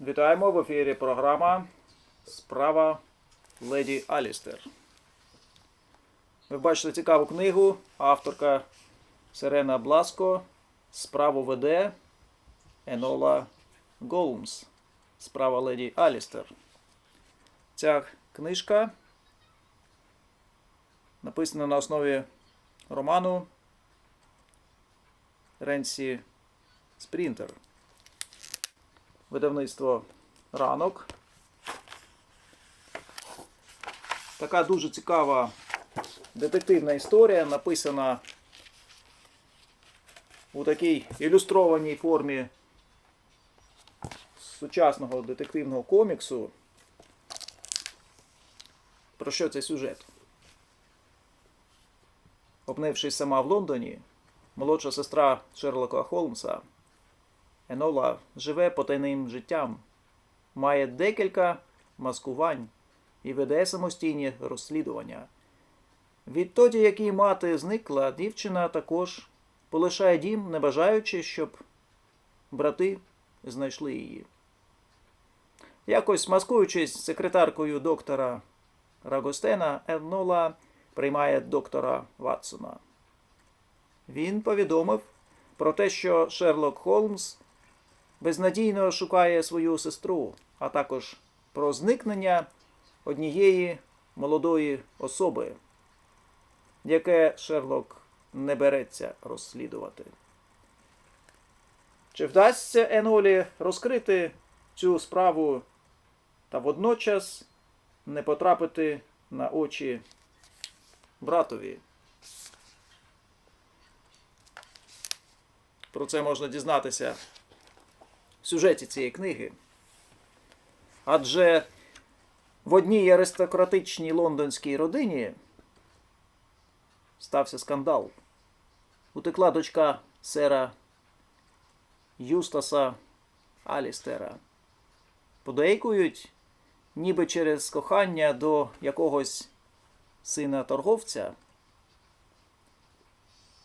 Вітаємо в ефірі програма Справа Леді Алістер. Ви бачите цікаву книгу, авторка Сирена Бласко. Справу веде Енола Голмс. Справа Леді Алістер. Ця книжка написана на основі роману Ренсі Спрінтер. Видавництво ранок. Така дуже цікава детективна історія, написана у такій ілюстрованій формі сучасного детективного коміксу. Про що цей сюжет? Опнившись сама в Лондоні, молодша сестра Шерлока Холмса Енола живе потайним життям, має декілька маскувань і веде самостійні розслідування. Відтоді, як її мати зникла, дівчина також полишає дім, не бажаючи, щоб брати знайшли її. Якось маскуючись секретаркою доктора Рагостена, Енола приймає доктора Ватсона. Він повідомив про те, що Шерлок Холмс безнадійно шукає свою сестру, а також про зникнення однієї молодої особи, яке Шерлок не береться розслідувати. Чи вдасться Енолі розкрити цю справу та водночас не потрапити на очі братові? Про це можна дізнатися сюжеті цієї книги. Адже в одній аристократичній лондонській родині стався скандал. Утекла дочка сера Юстаса Алістера. Подейкують, ніби через кохання до якогось сина торговця.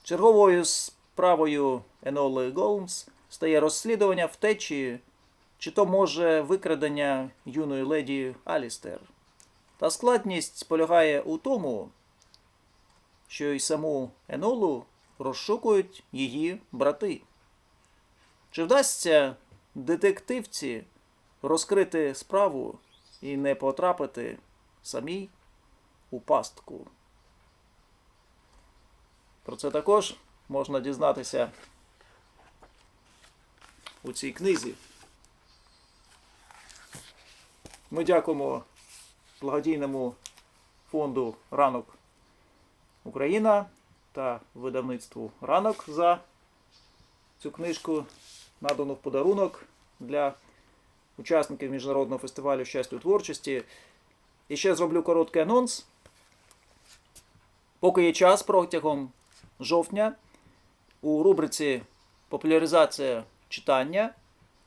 Черговою справою Еноли Голмс стає розслідування втечі, чи то може викрадення юної леді Алістер. Та складність полягає у тому, що й саму Енолу розшукують її брати. Чи вдасться детективці розкрити справу і не потрапити самій у пастку? Про це також можна дізнатися у цій книзі. Ми дякуємо благодійному фонду Ранок Україна та видавництву Ранок за цю книжку, надану в подарунок для учасників Міжнародного фестивалю щастя творчості. І ще зроблю короткий анонс. Поки є час протягом жовтня у рубриці Популяризація читання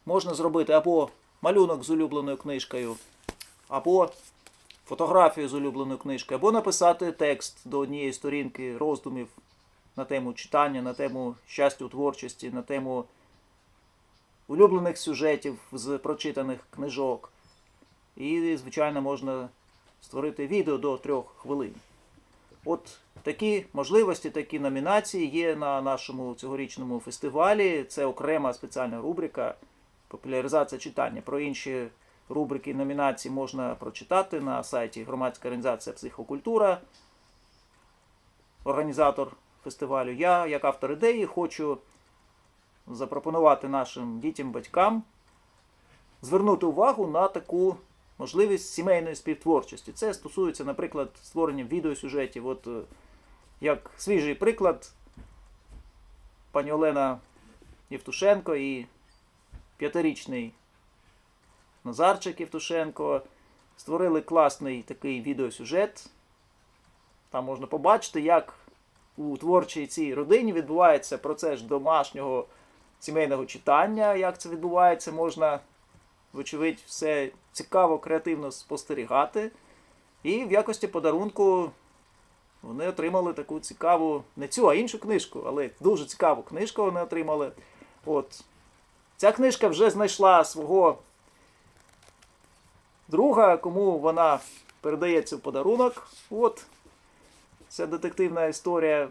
можна зробити або малюнок з улюбленою книжкою, або фотографію з улюбленою книжкою, або написати текст до однієї сторінки роздумів на тему читання, на тему щастя у творчості, на тему улюблених сюжетів з прочитаних книжок. І, звичайно, можна створити відео до трьох хвилин. От такі можливості, такі номінації є на нашому цьогорічному фестивалі. Це окрема спеціальна рубрика популяризація читання. Про інші рубрики і номінації можна прочитати на сайті громадська організація Психокультура, організатор фестивалю. Я, як автор ідеї, хочу запропонувати нашим дітям, батькам звернути увагу на таку можливість сімейної співтворчості. Це стосується, наприклад, створення відеосюжетів. От е, як свіжий приклад, пані Олена Євтушенко і п'ятирічний Назарчик Євтушенко створили класний такий відеосюжет. Там можна побачити, як у творчій цій родині відбувається процес домашнього сімейного читання. Як це відбувається, можна, вочевидь, все цікаво, креативно спостерігати. І в якості подарунку вони отримали таку цікаву, не цю, а іншу книжку, але дуже цікаву книжку вони отримали. От. Ця книжка вже знайшла свого друга, кому вона передається в подарунок. От ця детективна історія.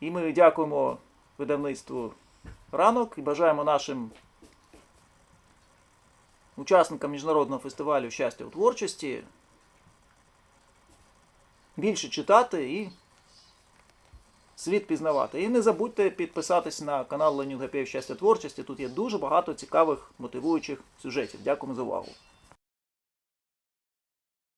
І ми дякуємо видавництву ранок і бажаємо нашим учасникам міжнародного фестивалю щастя у творчості більше читати і світ пізнавати. І не забудьте підписатись на канал Леню Гапєв Щастя творчості. Тут є дуже багато цікавих мотивуючих сюжетів. Дякуємо за увагу.